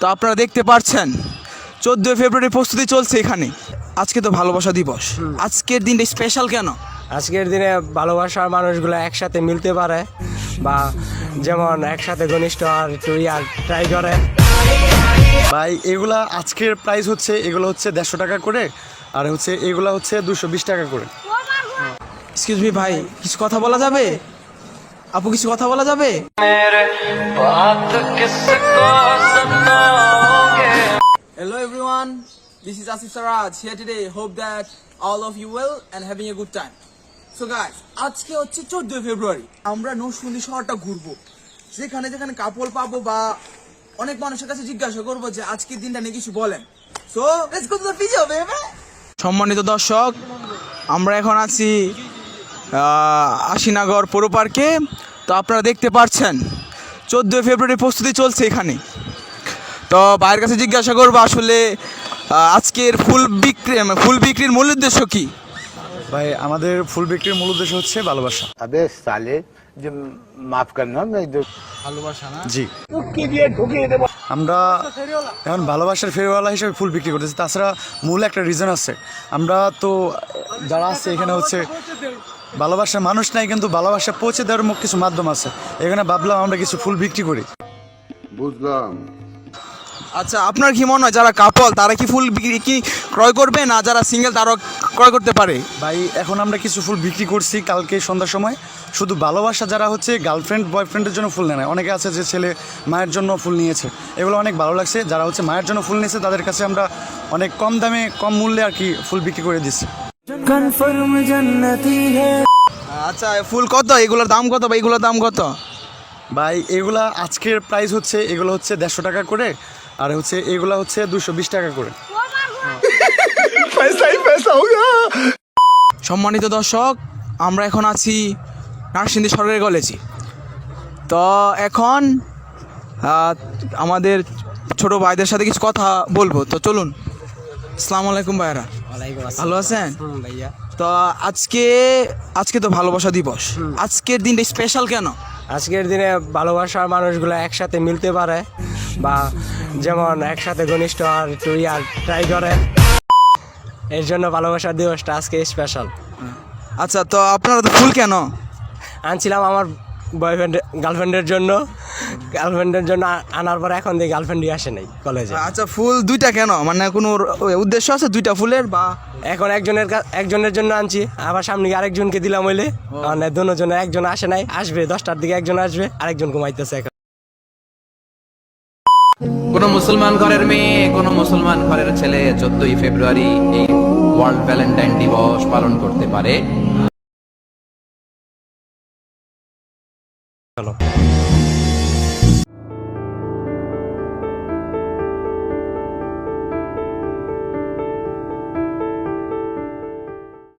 তো আপনারা দেখতে পাচ্ছেন চোদ্দোই ফেব্রুয়ারি প্রস্তুতি চলছে এখানে। আজকে তো ভালোবাসা দিবস। আজকের দিনটা স্পেশাল কেন? আজকের দিনে ভালোবাসার মানুষগুলো একসাথে মিলতে পারে বা যেমন একসাথে ঘনিষ্ঠ আর একটু ইয়ার ট্রাই করে। ভাই এগুলা আজকের প্রাইস হচ্ছে এগুলো হচ্ছে দেড়শো টাকা করে আর হচ্ছে এগুলা হচ্ছে দুশো বিশ টাকা করে। এক্সকিউজ মি ভাই কিছু কথা বলা যাবে? আপু কিছু কথা বলা যাবে? Hello everyone, this is Asif Saraj here today. Hope that all of you well and having a good time. So guys, আজকে হচ্ছে চোদ্দই ফেব্রুয়ারি। আমরা নৌসুন্দি শহরটা ঘুরবো। যেখানে যেখানে কাপড় পাবো বা অনেক মানুষের কাছে জিজ্ঞাসা করব যে আজকের দিনটা নিয়ে কিছু বলেন। So let's go to the video baby সম্মানিত দর্শক আমরা এখন আছি আশিনাগর পৌর পার্কে। তো আপনারা দেখতে পাচ্ছেন চোদ্দোই ফেব্রুয়ারি প্রস্তুতি চলছে এখানে। তো বাইরের কাছে জিজ্ঞাসা করব আসলে আজকের ফুল বিক্রি ফুল বিক্রির মূল উদ্দেশ্য কী? ভাই আমাদের ফুল বিক্রির মূল উদ্দেশ্য হচ্ছে ভালোবাসা। তাদের সালে যে মাফ করেন ভালোবাসা না? জি। আমরা এখন ভালোবাসার ফেরিওয়ালা হিসেবে ফুল বিক্রি করতেছি। তাছাড়া মূল একটা রিজন আছে। আমরা তো যারা আছে এখানে হচ্ছে ভালোবাসার মানুষ নাই কিন্তু ভালোবাসা পৌঁছে দেওয়ার মুখ কিছু মাধ্যম আছে। এখানে ভাবলাম আমরা কিছু ফুল বিক্রি করি। বুঝলাম। আচ্ছা আপনার কি মনে হয় যারা কাপল তারা কি ফুল বিক্রি কি ক্রয় করবে না যারা সিঙ্গেল তারাও ক্রয় করতে পারে? ভাই এখন আমরা কিছু ফুল বিক্রি করছি কালকে সন্ধ্যার সময়। শুধু ভালোবাসা যারা হচ্ছে গার্লফ্রেন্ড বয়ফ্রেন্ডের জন্য ফুল নেয় অনেকে আছে যে ছেলে মায়ের জন্য ফুল নিয়েছে। এগুলো অনেক ভালো লাগছে। যারা হচ্ছে মায়ের জন্য ফুল নিয়েছে তাদের কাছে আমরা অনেক কম দামে কম মূল্যে আর কি ফুল বিক্রি করে দিচ্ছি। আচ্ছা ফুল কত? এগুলোর দাম কত বা এগুলোর দাম কত? ভাই এগুলা আজকের প্রাইস হচ্ছে এগুলো হচ্ছে দেড়শো টাকা করে আর হচ্ছে এগুলা হচ্ছে দুশো বিশ টাকা করে। সম্মানিত দর্শক আমরা এখন আছি নার্সিংদী সরকারি কলেজে তো এখন আমাদের ছোট ভাইদের সাথে কিছু কথা বলব। তো চলুন। আসসালামু আলাইকুম ভাইরা ভালো আছেন? ভাইয়া। তো আজকে আজকে তো ভালোবাসা দিবস। আজকের দিনটা স্পেশাল কেন? আজকের দিনে ভালোবাসার মানুষগুলো একসাথে মিলতে পারে বা যেমন একসাথে ঘনিষ্ঠ আর একটু ইয়ার ট্রাই করে। এর জন্য ভালোবাসার দিবসটা আজকে স্পেশাল আচ্ছা তো আপনারা তো ফুল কেন? আনছিলাম আমার বয়ফ্রেন্ড গার্লফ্রেন্ডের জন্য। গার্লফ্রেন্ডের জন্য আনার পর এখন দিয়ে গার্লফ্রেন্ডই আসে নাই কলেজে আচ্ছা ফুল দুইটা কেন? মানে কোনো উদ্দেশ্য আছে দুইটা ফুলের বা? এখন একজনের একজনের জন্য আনছি আবার সামনে আরেকজনকে দিলাম হইলে। মানে দুজন একজন আসে নাই আসবে দশটার দিকে একজন আসবে আরেকজন ঘুমাইতেছে এখন। কোন মুসলমান ঘরের মেয়ে কোন মুসলমান ঘরের ছেলে চোদ্দই ফেব্রুয়ারি এই ওয়ার্ল্ড ভ্যালেন্টাইন দিবস পালন করতে পারে।